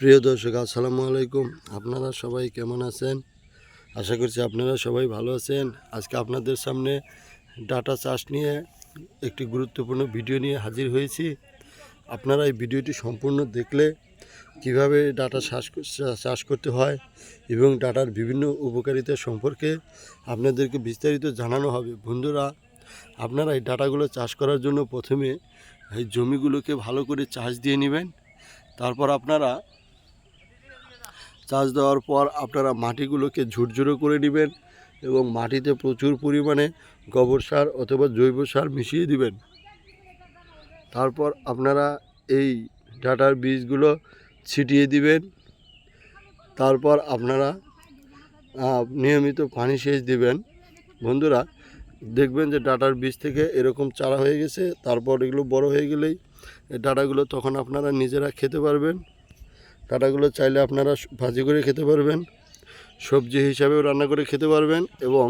প্রিয় দর্শক, আসসালামু আলাইকুম। আপনারা সবাই কেমন আছেন? আশা করছি আপনারা সবাই ভালো আছেন। আজকে আপনাদের সামনে ডাটা চাষ নিয়ে একটি গুরুত্বপূর্ণ ভিডিও নিয়ে হাজির হয়েছি। আপনারা এই ভিডিওটি সম্পূর্ণ দেখলে কীভাবে ডাটা চাষ চাষ করতে হয় এবং ডাটার বিভিন্ন উপকারিতা সম্পর্কে আপনাদেরকে বিস্তারিত জানানো হবে। বন্ধুরা, আপনারা এই ডাটাগুলো চাষ করার জন্য প্রথমে এই জমিগুলোকে ভালো করে চাষ দিয়ে নেবেন। তারপর আপনারা চাষ দেওয়ার পর আপনারা মাটিগুলোকে ঝুরঝুরো করে নেবেন এবং মাটিতে প্রচুর পরিমাণে গোবর সার অথবা জৈব সার মিশিয়ে দিবেন। তারপর আপনারা এই ডাটার বীজগুলো ছিটিয়ে দিবেন। তারপর আপনারা নিয়মিত পানি সেচ দিবেন। বন্ধুরা, দেখবেন যে ডাটার বীজ থেকে এরকম চারা হয়ে গেছে, তারপর এগুলো বড় হয়ে গেলেই ডাটাগুলো তখন আপনারা নিজেরা খেতে পারবেন। ডাটাগুলো চাইলে আপনারা ভাজি করে খেতে পারবেন, সবজি হিসাবেও রান্না করে খেতে পারবেন এবং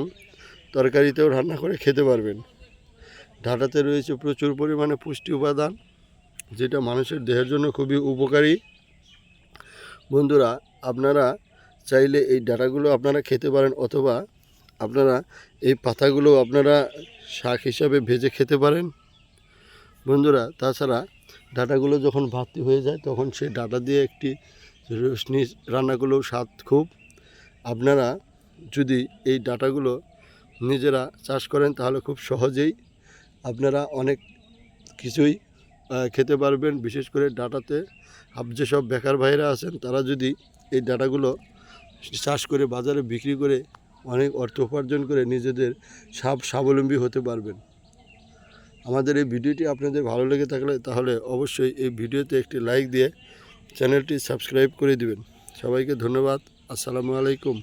তরকারিতেও রান্না করে খেতে পারবেন। ডাটাতে রয়েছে প্রচুর পরিমাণে পুষ্টি উপাদান, যেটা মানুষের দেহের জন্য খুবই উপকারী। বন্ধুরা, আপনারা চাইলে এই ডাটাগুলো আপনারা খেতে পারেন অথবা আপনারা এই পাতাগুলো আপনারা শাক হিসাবে ভেজে খেতে পারেন। বন্ধুরা, তাছাড়া ডাটাগুলো যখন ভাতটি হয়ে যায়, তখন সেই ডাটা দিয়ে একটি রসনি রান্না করলেও স্বাদ খুব। আপনারা যদি এই ডাটাগুলো নিজেরা চাষ করেন, তাহলে খুব সহজেই আপনারা অনেক কিছুই খেতে পারবেন। বিশেষ করে ডাটাতে যেসব বেকার ভাইরা আছেন, তারা যদি এই ডাটাগুলো চাষ করে, বাজারে বিক্রি করে অনেক অর্থ উপার্জন করে নিজেদের সাব স্বাবলম্বী হতে পারবেন। আমাদের এই ভিডিওটি আপনাদের ভালো লেগে থাকলে তাহলে অবশ্যই এই ভিডিওতে একটি লাইক দিয়ে চ্যানেলটি সাবস্ক্রাইব করে দিবেন। সবাইকে ধন্যবাদ। আসসালামু আলাইকুম।